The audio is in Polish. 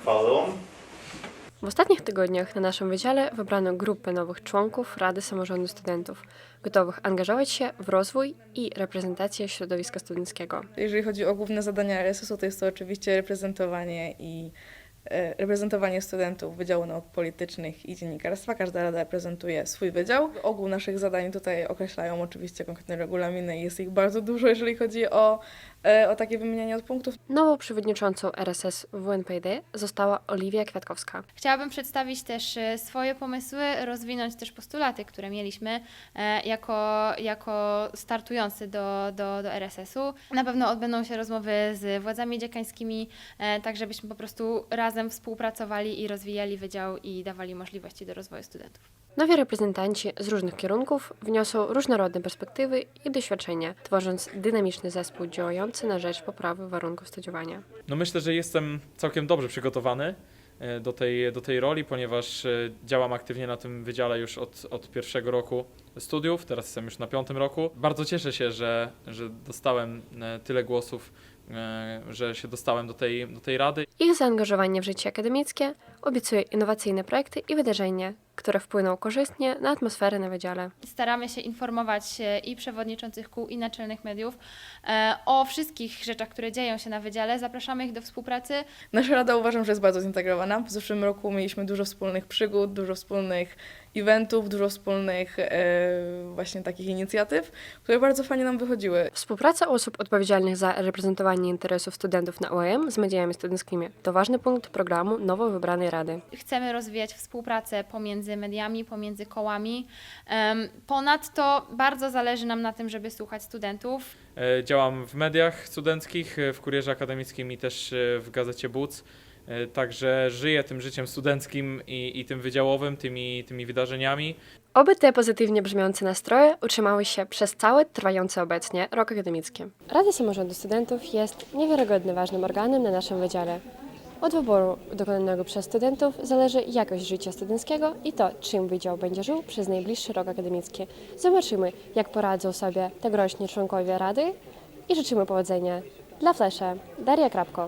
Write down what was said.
Kworum. W ostatnich tygodniach na naszym wydziale wybrano grupę nowych członków Rady Samorządu Studentów, gotowych angażować się w rozwój i reprezentację środowiska studenckiego. Jeżeli chodzi o główne zadania RSS-u, to jest to oczywiście reprezentowanie i reprezentowanie studentów Wydziału Nauk Politycznych i Dziennikarstwa. Każda rada reprezentuje swój wydział. Ogół naszych zadań tutaj określają oczywiście konkretne regulaminy i jest ich bardzo dużo, jeżeli chodzi o, e, o takie wymienianie od punktów. Nową przewodniczącą RSS w WNPD została Oliwia Kwiatkowska. Chciałabym przedstawić też e, swoje pomysły, rozwinąć też postulaty, które mieliśmy e, jako, jako startujący do, do, do RSS-u. Na pewno odbędą się rozmowy z władzami dziekańskimi, e, tak żebyśmy po prostu razem współpracowali i rozwijali wydział i dawali możliwości do rozwoju studentów. Nowi reprezentanci z różnych kierunków wniosą różnorodne perspektywy i doświadczenia, tworząc dynamiczny zespół działający na rzecz poprawy warunków studiowania. No myślę, że jestem całkiem dobrze przygotowany e, do tej, do tej roli, ponieważ e, działam aktywnie na tym wydziale już od, od pierwszego roku studiów, teraz jestem już na piątym roku. Bardzo cieszę się, że, że dostałem e, tyle głosów, że się dostałem do tej, do tej rady. Ich zaangażowanie w życie akademickie obiecuje innowacyjne projekty i wydarzenia, które wpłyną korzystnie na atmosferę na wydziale. Staramy się informować e, i przewodniczących kół, i naczelnych mediów e, o wszystkich rzeczach, które dzieją się na wydziale. Zapraszamy ich do współpracy. Nasza rada uważam, że jest bardzo zintegrowana. W zeszłym roku mieliśmy dużo wspólnych przygód, dużo wspólnych eventów, dużo wspólnych e, właśnie takich inicjatyw, które bardzo fajnie nam wychodziły. Współpraca osób odpowiedzialnych za reprezentowanie interesów studentów na OEM z mediami studenckimi to ważny punkt programu nowo wybranej Rady. Chcemy rozwijać współpracę pomiędzy mediami, pomiędzy kołami. Ponadto bardzo zależy nam na tym, żeby słuchać studentów. E, Działam w mediach studenckich, e, w kurierze akademickim i też e, w gazecie BUC. Także żyję tym życiem studenckim i, i tym wydziałowym, tymi, tymi wydarzeniami. Oby te pozytywnie brzmiące nastroje utrzymały się przez cały trwający obecnie rok akademicki. Rada Samorządu Studentów jest niewiarygodnie ważnym organem na naszym wydziale. Od wyboru dokonanego przez studentów zależy jakość życia studenckiego i to, czym wydział będzie żył przez najbliższy rok akademicki. Zobaczymy, jak poradzą sobie tegoroczni członkowie Rady i życzymy powodzenia. Dla Flesze, Daria Krapko.